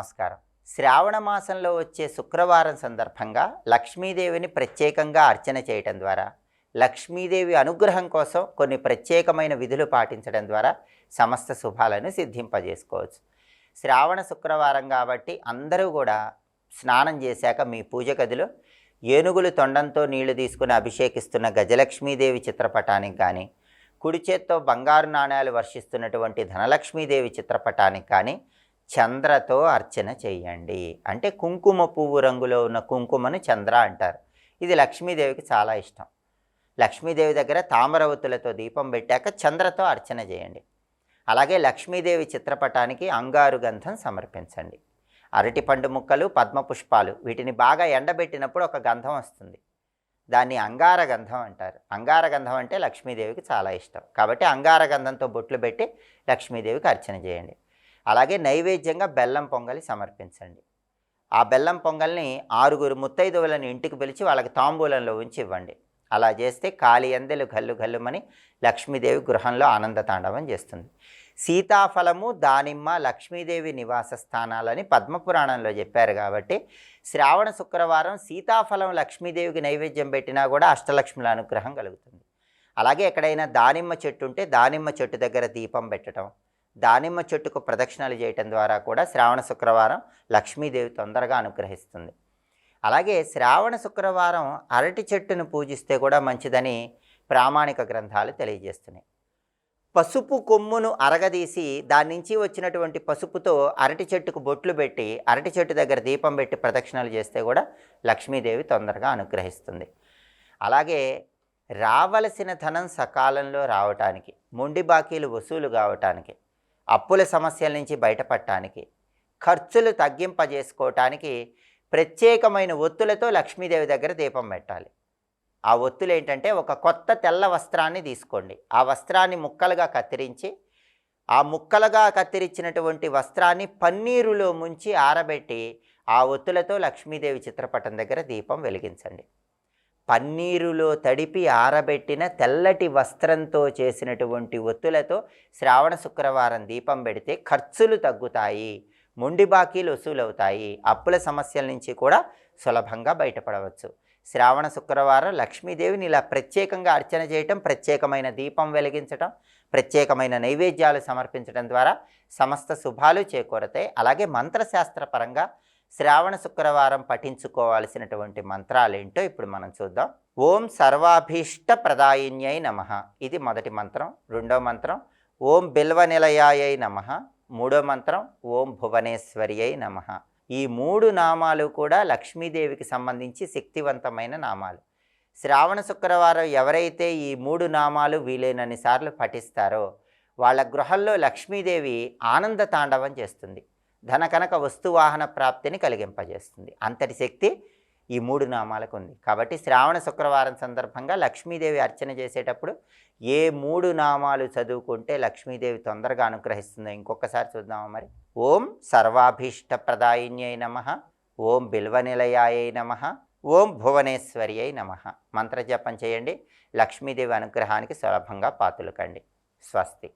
నమస్కారం. శ్రావణ మాసంలో వచ్చే శుక్రవారం సందర్భంగా లక్ష్మీదేవిని ప్రత్యేకంగా అర్చన చేయటం ద్వారా లక్ష్మీదేవి అనుగ్రహం కోసం కొన్ని ప్రత్యేకమైన విధులు పాటించడం ద్వారా సమస్త శుభాలను సిద్ధింపజేసుకోవచ్చు. శ్రావణ శుక్రవారం కాబట్టి అందరూ కూడా స్నానం చేశాక మీ పూజ గదిలో ఏనుగులు తొండంతో నీళ్ళు తీసుకుని అభిషేకిస్తున్న గజలక్ష్మీదేవి చిత్రపటానికి కానీ కుడి చేత్తో బంగారు నాణ్యాలు వర్షిస్తున్నటువంటి ధనలక్ష్మీదేవి చిత్రపటానికి కానీ చంద్రతో అర్చన చేయండి అంటే కుంకుమ పువ్వు రంగులో ఉన్న కుంకుమను చంద్ర అంటారు. ఇది లక్ష్మీదేవికి చాలా ఇష్టం. లక్ష్మీదేవి దగ్గర తామరవతులతో దీపం పెట్టాక చంద్రతో అర్చన చేయండి. అలాగే లక్ష్మీదేవి చిత్రపటానికి అంగారు గంధం సమర్పించండి. అరటిపండు ముక్కలు పద్మపుష్పాలు వీటిని బాగా ఎండబెట్టినప్పుడు ఒక గంధం వస్తుంది. దాన్ని అంగార గంధం అంటారు. అంగార గంధం అంటే లక్ష్మీదేవికి చాలా ఇష్టం. కాబట్టి అంగార గంధంతో బొట్లు పెట్టి లక్ష్మీదేవికి అర్చన చేయండి. అలాగే నైవేద్యంగా బెల్లం పొంగలి సమర్పించండి. ఆ బెల్లం పొంగల్ని ఆరుగురు ముత్తైదువులను ఇంటికి పిలిచి వాళ్ళకి తాంబూలంలో ఉంచి ఇవ్వండి. అలా చేస్తే కాలి అందెలు గల్లు గల్లుమని లక్ష్మీదేవి గృహంలో ఆనందతాండవం చేస్తుంది. సీతాఫలము దానిమ్మ లక్ష్మీదేవి నివాస స్థానాలని పద్మపురాణంలో చెప్పారు కాబట్టి శ్రావణ శుక్రవారం సీతాఫలం లక్ష్మీదేవికి నైవేద్యం పెట్టినా కూడా అష్టలక్ష్ముల అనుగ్రహం కలుగుతుంది. అలాగే ఎక్కడైనా దానిమ్మ చెట్టు ఉంటే దానిమ్మ చెట్టు దగ్గర దీపం పెట్టడం దానిమ్మ చెట్టుకు ప్రదక్షిణలు చేయటం ద్వారా కూడా శ్రావణ శుక్రవారం లక్ష్మీదేవి తొందరగా అనుగ్రహిస్తుంది. అలాగే శ్రావణ శుక్రవారం అరటి చెట్టును పూజిస్తే కూడా మంచిదని ప్రామాణిక గ్రంథాలు తెలియజేస్తున్నాయి. పసుపు కొమ్మును అరగదీసి దాని నుంచి వచ్చినటువంటి పసుపుతో అరటి చెట్టుకు బొట్లు పెట్టి అరటి చెట్టు దగ్గర దీపం పెట్టి ప్రదక్షిణలు చేస్తే కూడా లక్ష్మీదేవి తొందరగా అనుగ్రహిస్తుంది. అలాగే రావలసిన ధనం సకాలంలో రావటానికి మొండి బాకీలు వసూలు కావటానికి అప్పుల సమస్యల నుంచి బయటపడటానికి ఖర్చులు తగ్గింపజేసుకోవటానికి ప్రత్యేకమైన ఒత్తులతో లక్ష్మీదేవి దగ్గర దీపం పెట్టాలి. ఆ ఒత్తులు ఏంటంటే ఒక కొత్త తెల్ల వస్త్రాన్ని తీసుకోండి. ఆ వస్త్రాన్ని ముక్కలుగా కత్తిరించి ఆ ముక్కలుగా కత్తిరించినటువంటి వస్త్రాన్ని పన్నీరులో ముంచి ఆరబెట్టి ఆ ఒత్తులతో లక్ష్మీదేవి చిత్రపటం దగ్గర దీపం వెలిగించండి. పన్నీరులో తడిపి ఆరబెట్టిన తెల్లటి వస్త్రంతో చేసినటువంటి ఒత్తులతో శ్రావణ శుక్రవారం దీపం పెడితే ఖర్చులు తగ్గుతాయి మొండి బాకీలు వసూలవుతాయి. అప్పుల సమస్యల నుంచి కూడా సులభంగా బయటపడవచ్చు. శ్రావణ శుక్రవారం లక్ష్మీదేవిని ఇలా ప్రత్యేకంగా అర్చన చేయటం ప్రత్యేకమైన దీపం వెలిగించటం ప్రత్యేకమైన నైవేద్యాలు సమర్పించడం ద్వారా సమస్త శుభాలు చేకూరతాయి. అలాగే మంత్రశాస్త్రపరంగా శ్రావణ శుక్రవారం పఠించుకోవాల్సినటువంటి మంత్రాలు ఏంటో ఇప్పుడు మనం చూద్దాం. ఓం సర్వాభీష్ట ప్రదాయిన్యై నమ. ఇది మొదటి మంత్రం. రెండో మంత్రం. ఓం బిల్వ నిలయాయై నమ. మూడో మంత్రం. ఓం భువనేశ్వర్యై నమ. ఈ మూడు నామాలు కూడా లక్ష్మీదేవికి సంబంధించి శక్తివంతమైన నామాలు. శ్రావణ శుక్రవారం ఎవరైతే ఈ మూడు నామాలు వీలైనన్ని సార్లు పఠిస్తారో వాళ్ళ గృహంలో లక్ష్మీదేవి ఆనంద తాండవం చేస్తుంది. ధన కనక వస్తువాహన ప్రాప్తిని కలిగింపజేస్తుంది. అంతటి శక్తి ఈ మూడు నామాలకు ఉంది. కాబట్టి శ్రావణ శుక్రవారం సందర్భంగా లక్ష్మీదేవి అర్చన చేసేటప్పుడు ఏ మూడు నామాలు చదువుకుంటే లక్ష్మీదేవి తొందరగా అనుగ్రహిస్తుందో ఇంకొకసారి చూద్దామా మరి. ఓం సర్వాభీష్ట ప్రదాయిన్యై నమ. ఓం బిల్వనిలయాయై నమ. ఓం భువనేశ్వర్యై నమ. మంత్రజపం చేయండి. లక్ష్మీదేవి అనుగ్రహానికి సులభంగా పాతులకండి స్వస్తి.